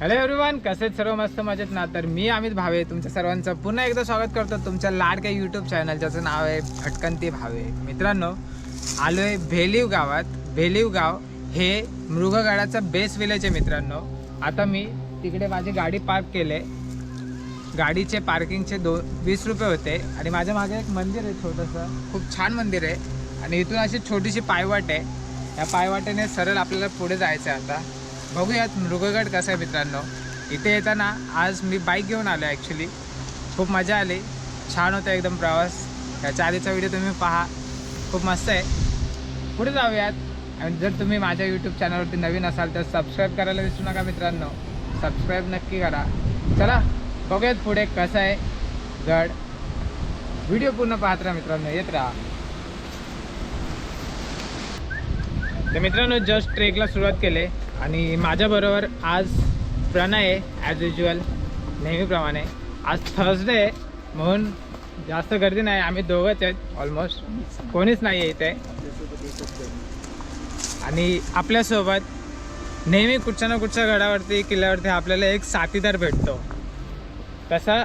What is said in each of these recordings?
Hello everyone कसे सर्व मस्त मजेत ना? तर मी अमित भावे तुमच्या सर्वांचं पुन्हा एकदा स्वागत करतो तुमच्या लाडक्या यूट्यूब चॅनल ज्याचं नाव आहे भटकंती भावे. मित्रांनो आलो आहे भेलीव गावात. भेलीव गाव हे मृगगडाचं बेस विलेज आहे मित्रांनो. आता मी तिकडे माझी गाडी पार्क केले. गाडीचे पार्किंगचे दोन वीस रुपये होते. आणि माझ्या मागे एक मंदिर आहे छोटंसं. खूप छान मंदिर आहे. आणि इथून अशी छोटीशी पायवाट आहे. या पायवाटेने सरळ आपल्याला पुढे जायचं आहे आता. बघूयात मृगगड कसं आहे मित्रांनो. इथे येताना आज मी बाईक घेऊन आलो ॲक्च्युली खूप मजा आली. छान होता एकदम प्रवास. त्याच्या आधीचा व्हिडिओ तुम्ही पहा. खूप मस्त आहे. पुढे जाऊयात. आणि जर तुम्ही माझ्या यूट्यूब चॅनलवरती नवीन असाल तर सबस्क्राईब करायला विसरू नका मित्रांनो. सबस्क्राईब नक्की करा. चला बघूयात पुढे कसं आहे गड. व्हिडिओ पूर्ण पाहत राहा मित्रांनो. येत राहा. तर मित्रांनो जस्ट ट्रेकला सुरुवात केले. आणि माझ्याबरोबर आज प्रणय आहे ॲज युजल नेहमीप्रमाणे. आज थर्सडे आहे म्हणून जास्त गर्दी नाही. आम्ही दोघंच आहेत ऑलमोस्ट कोणीच नाही आहे इथे. आणि आपल्यासोबत नेहमी कुठच्या ना कुठच्या गडावरती किल्ल्यावरती आपल्याला एक साथीदार भेटतो. तसा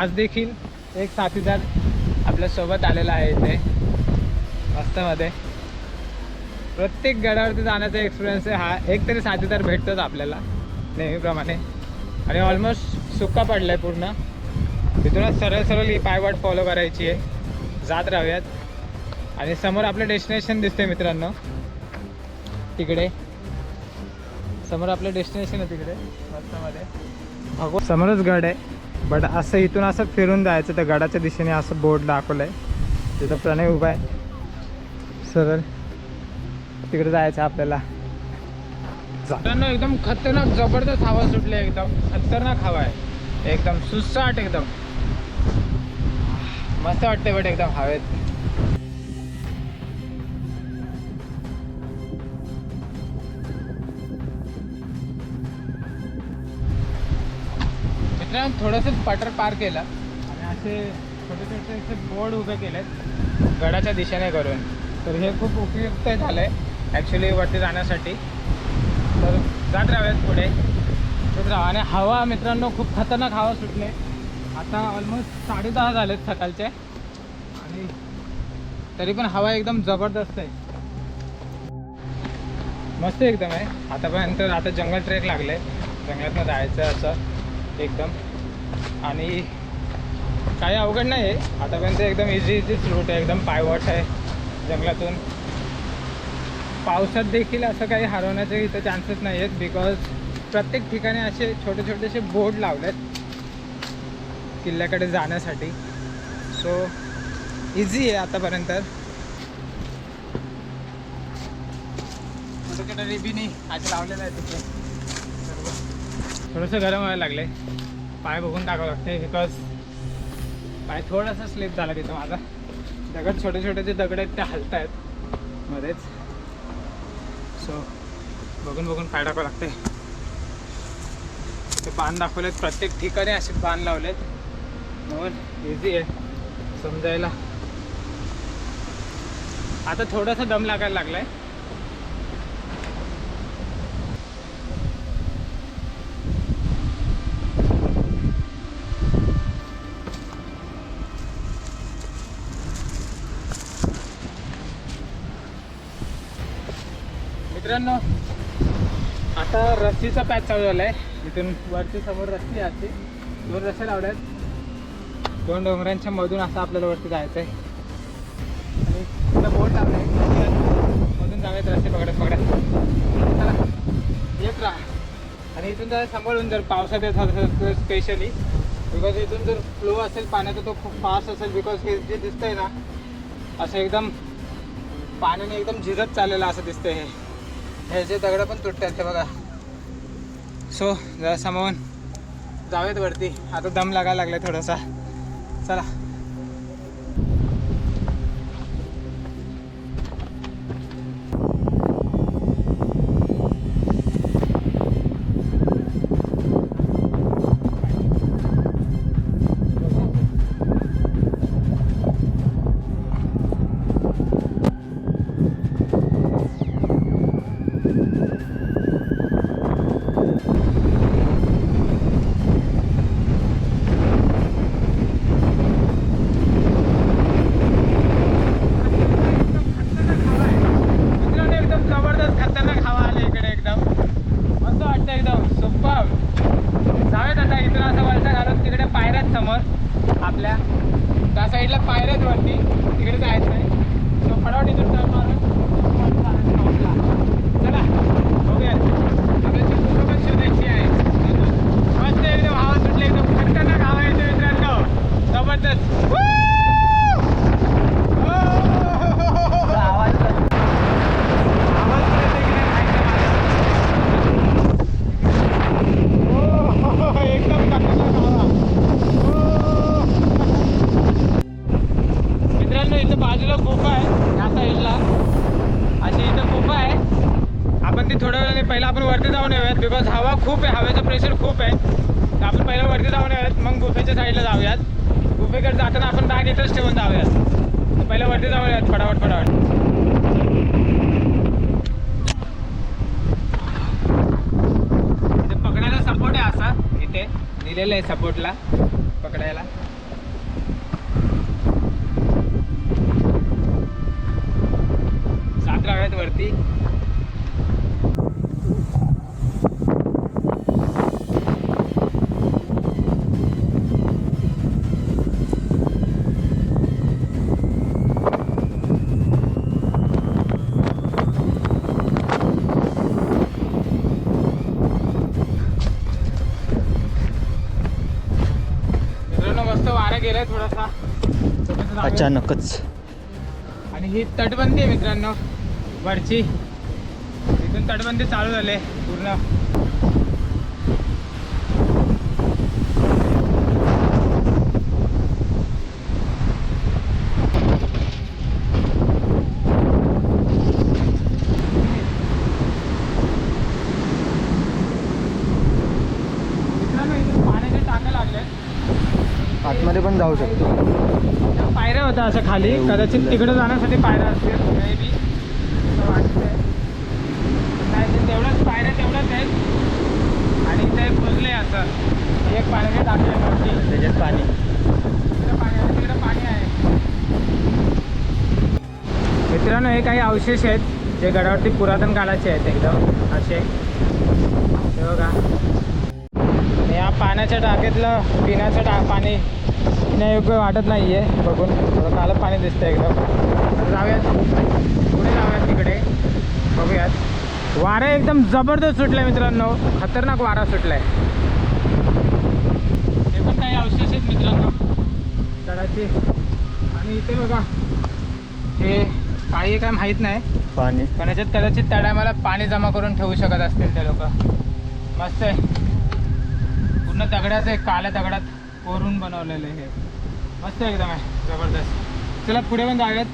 आज देखील एक साथीदार आपल्यासोबत आलेला आहे इथे मस्तमध्ये. प्रत्येक गडावरती जाण्याचा एक्सपिरियन्स आहे. हा एक तरी साथीदार भेटतोच आपल्याला नेहमीप्रमाणे. आणि ऑलमोस्ट सुक्का पडला आहे पूर्ण. तिथूनच सरळ सरळ ही पायवाट फॉलो करायची आहे. जात राहूयात. आणि समोर आपलं डेस्टिनेशन दिसते मित्रांनो. तिकडे. समोर आपलं डेस्टिनेशन आहे तिकडे. मस्तमध्ये. भगव समोरच गड आहे. बट असं इथून असं फिरून जायचं त्या गडाच्या दिशेने असं बोर्ड दाखवलं आहे तिथं प्रणय उभा आहे. सरळ. तिकडे जायचं आपल्याला. मित्रांनो एकदम खतरनाक जबरदस्त हवा सुटली एकदम. खतरनाक हवा आहे. एकदम सुसाट एकदम. मस्त वाटते बट एकदम हवेत. मित्रांनो थोडंसं पटर पार केलं. आणि असे छोटे छोटे असे बोर्ड उभे केलेत. गडाच्या दिशेने करून. तर हे खूप उपयुक्त झालं आहे ॲक्च्युली वरती जाण्यासाठी. तर जात राहूयात पुढे. जात राहा आणि हवा मित्रांनो खूप खतरनाक हवा सुटले. आता ऑलमोस्ट साडे दहा झालेत सकाळचे. आणि तरी पण हवा एकदम जबरदस्त आहे. मस्त एकदम आहे. आतापर्यंत आता जंगल ट्रेक लागले. जंगलातनं जायचं असं. एकदम. आणि काही अवघड नाही आहे. आतापर्यंत एकदम इझी इझीच रूट आहे. एकदम पायवट आहे. जंगलातून. पावसात देखील असं काही हरवण्याचे इथं चान्सेस नाही आहेत बिकॉज प्रत्येक ठिकाणी असे छोटे छोटेसे बोर्ड लावलेत किल्ल्याकडे जाण्यासाठी. सो इझी आहे आतापर्यंत. छोटे आज लावलेलं आहे तिथे. थोडंसं गरम व्हायला लागले. पाय बघून टाकावं लागते बिकॉज पाय थोडासा स्लिप झाला तिथं माझा. दगड छोटे छोटे जे दगड आहेत ते हलत आहेत मध्येच सो बघून बघून पाय टाकावं लागते. ते बाण दाखवलेत प्रत्येक ठिकाणी असे बाण लावलेत. म्हणून इझी आहे समजायला. आता थोडासा दम लागायला लागलाय. मित्रांनो आता रस्सीचा पॅच चालू झाला आहे इथून वरती समोर रस्सी आहे. दोन रस्ते लावल्यात. दोन डोंगरांच्या मधून असं आपल्याला वरती जायचं आहे आणि तिथं बोट लावलं आहे मधून जाऊयात रस्ते पकडत पकडत. येत राहा. आणि इथून जर सांभाळून जर पावसात येत असेल स्पेशली बिकॉज इथून जर फ्लो असेल पाण्याचा तो खूप फास्ट असेल बिकॉज हे जे दिसतंय ना असं एकदम पाण्याने एकदम झिरत चाललेलं असं दिसतंय हे. ह्याचे दगड पण तुटतात ते बघा. सो जरा समोरून जाऊयात वरती. आता दम लागायला लागला थोडासा. चला. आपण वरती जाऊन येऊयात बिकॉज हवा खूप आहे हवेचं प्रेशर खूप आहे. तर आपण पहिलं वरती जाऊन येऊयात मग गुफेच्या साईडला जाऊयात. गुफेकडे जाताना आपण बॅग इथंच ठेवून जाऊयात. पहिलं वरती जाऊन येऊयात फटाफट फटाफट. पकडायला सपोर्ट आहे असा इथे. दिलेलं आहे सपोर्टला पकडायला. सात राव्यात वरती. अचानकच. आणि ही तटबंदी आहे मित्रांनो वरची. इथून तटबंदी चालू झाले पूर्ण. आतमध्ये पण जाऊ शकतो. असं खाली. कदाचित तिकडे जाण्यासाठी पायऱ्या असतील. मे बी वाटतंय. नाही तेवढंच पायऱ्या तेवढंच आहेत. आणि ते असं एक पाण्याचे टाकले मोठी त्याच्यात पाणी. पाणी आहे तिकडे पाणी आहे. मित्रांनो हे काही अवशेष आहेत जे गडावरती पुरातन काळाचे आहेत एकदम. असे. हे बघा. या पाण्याच्या टाकीतलं पिण्याचं टा पाणी. पिण्यायोग्य वाटत नाही आहे बघून थोडं काळं पाणी दिसतं एकदम. जाऊयात. पुढे जाऊयात तिकडे. बघूयात. वारा एकदम जबरदस्त सुटलं मित्रांनो. खतरनाक वारा सुटलाय. हे पण काही अवशेष आहेत मित्रांनो. गडाचे आणि इथे बघा. हे काही काय माहीत नाही. पाणी. पण याच्यात कदाचित त्या टायमाला पाणी जमा करून ठेवू शकत असतील ते लोक. मस्त आहे. पूर्ण दगडाचं आहे काळ्या दगडात कोरून बनवलेलं आहे हे. मस्त एकदम आहे. जबरदस्त. चला पुढे पण जाऊयात.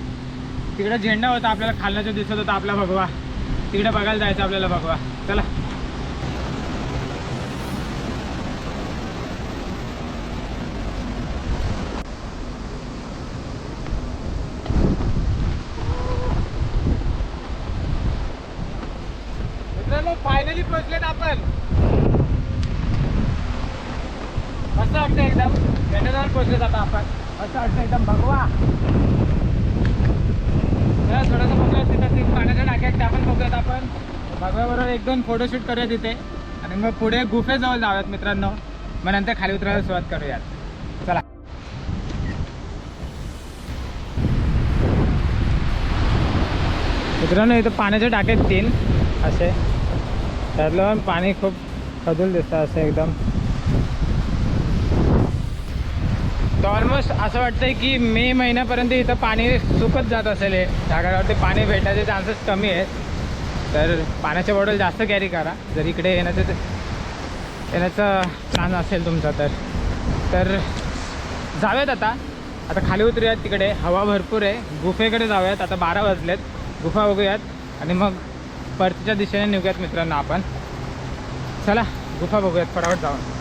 तिकडे झेंडा होता आपल्याला खाल्ला दिसत होता आपला भगवा. तिकडे बघायला जायचं आपल्याला भगवा. चला मित्रांनो फायनली पोहोचलेत आपण मस्त वाटतं एकदम झेंड्याजवळ पोहोचलेत आता आपण मस्त वाटतं एकदम भगवा चला थोडंसं बघूया तिथं ती पाण्याच्या टाक्यात त्या पण बघूयात आपण. भगव्याबरोबर एक दोन फोटोशूट करूया तिथे आणि मग पुढे गुफेजवळ जाऊयात मित्रांनो. मग नंतर खाली उतरायला सुरुवात करूयात. चला. मित्रांनो इथं पाण्याचे टाके आहेत तीन. असे. त्यातलं पण पाणी खूप खदूल दिसतं असं एकदम. तर ऑलमोस्ट असं वाटतंय की मे महिन्यापर्यंत इथं पाणी सुकत जात असेल हे. जागावरती पाणी भेटण्याचे चान्सेस कमी आहेत. तर पाण्याच्या बॉटल जास्त कॅरी करा. जर इकडे येण्याचं येण्याचा छान असेल तुमचा तर. तर जाऊयात आता. आता खाली उतरूयात तिकडे. हवा भरपूर आहे. गुफेकडे जाऊयात. आता बारा वाजलेत. गुफा बघूयात. आणि मग परतीच्या दिशेने निघूयात मित्रांनो आपण. चला गुफा बघूयात. फटाफट जाऊन.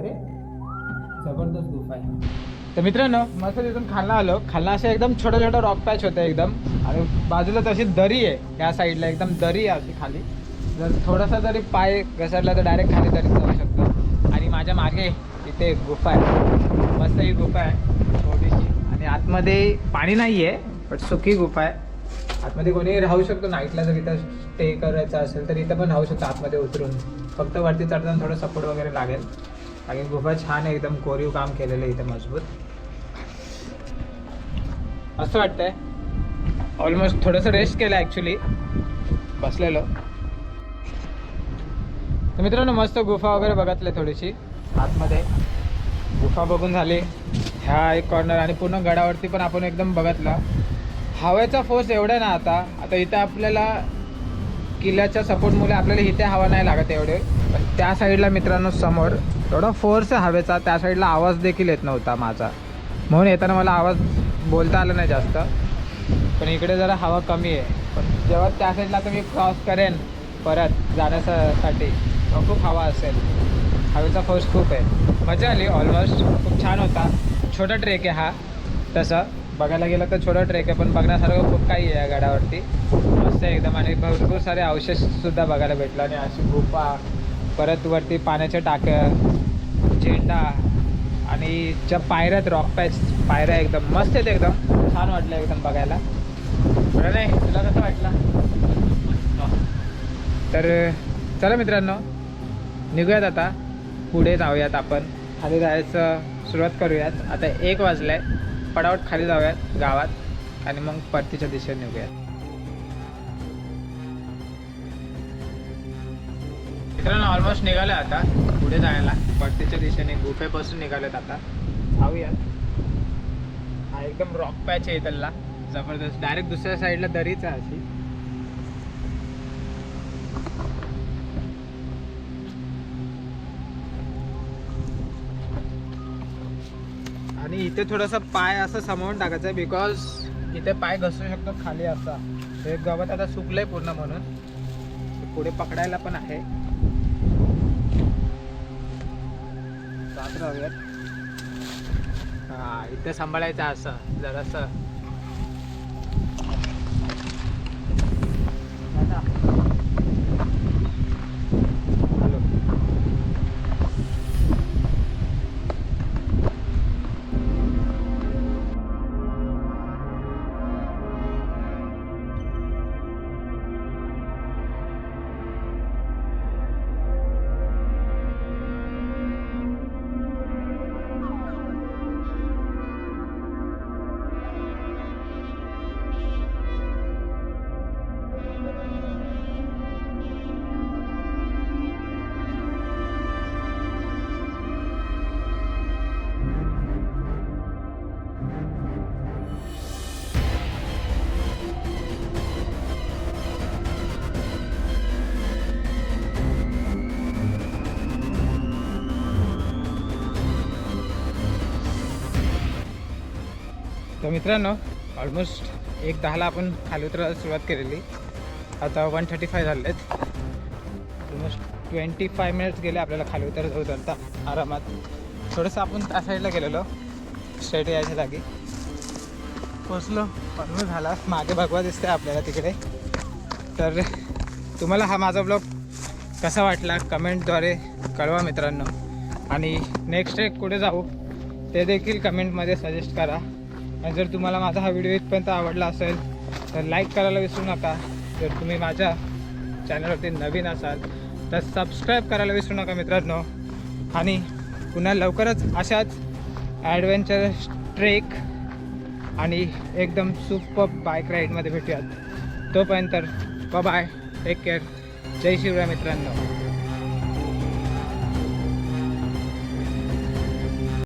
राहू जबरदस्त गुफा आहे. तर मित्रांनो मस्त तिथून खालना आलो. खालना असं एकदम छोटं छोटं रॉक पॅच होतं एकदम. आणि बाजूला तशी दरी आहे. त्या साईडला एकदम दरी आहे अशी खाली. जर थोडासा जरी पाय घसरला तर डायरेक्ट खाली दरीत जाऊ शकतो. आणि माझ्या मागे इथे एक गुफा आहे. मस्त ही गुफा आहे. थोडीशी. आणि आतमध्ये पाणी नाही आहे बट सुखी गुफा आहे. आतमध्ये कोणी राहू शकतो. नाईटला जर इथं स्टे करायचा असेल तर इथं पण राहू शकतो आतमध्ये उतरून. फक्त वरती चढताना थोडं सपोर्ट वगैरे लागेल. आणि गुफा छान आहे एकदम कोरीव काम केलेलं आहे इथं मजबूत. असं वाटतंय. ऑलमोस्ट थोडंसं रेस्ट केलं ॲक्च्युली बसलेलो. तर मित्रांनो मस्त गुफा वगैरे बघतले थोडीशी. आतमध्ये. गुफा बघून झाली. ह्या एक कॉर्नर आणि पूर्ण गडावरती पण आपण एकदम बघितलं. हवेचा फोर्स एवढा ना आता. आता इथं आपल्याला किल्ल्याच्या सपोर्टमुळे आपल्याला इथे हवा नाही लागत एवढे. त्या साईडला मित्रांनो समोर एवढा फोर्स आहे हवेचा. त्या साईडला आवाज देखील येत नव्हता माझा. म्हणून येताना मला आवाज बोलता आला नाही जास्त. पण इकडे जरा हवा कमी आहे. पण जेव्हा त्या साईडला आता मी क्रॉस करेन परत जाण्यासाठी खूप हवा असेल. हवेचा फोर्स खूप आहे. मजा आली ऑलमोस्ट खूप छान होता. छोटा ट्रेक आहे हा. तसं. बघायला गेलं तर छोटा ट्रेक आहे पण बघण्यासारखं खूप काही आहे या गडावरती. मस्त एकदम. आणि भरपूर सारे अवशेषसुद्धा बघायला भेटलं. आणि अशी गुफा परत वरती पाण्याच्या टाक्या झेंडा आणि ज्या पायऱ्यात रॉक पॅच पायऱ्या एकदम मस्त आहेत एकदम. छान वाटलं एकदम बघायला. बरं नाही तुला कसं वाटलं? तर चला मित्रांनो निघूयात आता. पुढे जाऊयात आपण. खाली जायचं सुरुवात करूयात. आता एक वाजलाय. पडावट खाली जाऊयात गावात आणि मग परतीच्या दिशेने निघूयात. मित्रांनो ऑलमोस्ट निघालं आता पुढे जायला. पट्टीच्या दिशेने गुफेपासून निघालेत आता. जाऊया हा एकदम रॉक पॅच आहे इथला. जबरदस्त. डायरेक्ट दुसऱ्या साईडला दरीच आहे अशी. आणि इथे थोडासा पाय असं समावून टाकायचं आहे बिकॉज इथे पाय घसरू शकतो खाली असा. हे गवत आता सुकलंय पूर्ण म्हणून. पुढे पकडायला पण आहे. इथे सांभाळायचं असं जरासं. तर मित्रांनो ऑलमोस्ट एक दहाला आपण खाली उतरायला सुरुवात केलेली. आता वन थर्टी फाय झाले आहेत ऑलमोस्ट ट्वेंटी फाय मिनिट्स गेले आपल्याला खाली उतरत उतरता आरामात. थोडंसं आपण त्या साईडला गेलेलो. स्ट्रेट यायच्या जागी. पोचलो ऑलमोस्ट झाला. मागे भगवा दिसते आपल्याला तिकडे. तर तुम्हाला हा माझा ब्लॉग कसा वाटला कमेंटद्वारे कळवा मित्रांनो. आणि नेक्स्ट ट्रेक कुठे जाऊ ते देखील कमेंटमध्ये सजेस्ट करा. आणि जर तुम्हाला माझा हा व्हिडिओ इथपर्यंत आवडला असेल तर लाईक करायला विसरू नका. जर तुम्ही माझ्या चॅनलवरती नवीन असाल तर सबस्क्राईब करायला विसरू नका मित्रांनो. आणि पुन्हा लवकरच अशाच ॲडव्हेंचर ट्रेक आणि एकदम सुपर बाईक राईडमध्ये भेटूयात. तोपर्यंत बाय टेक केअर जय शिवराय मित्रांनो.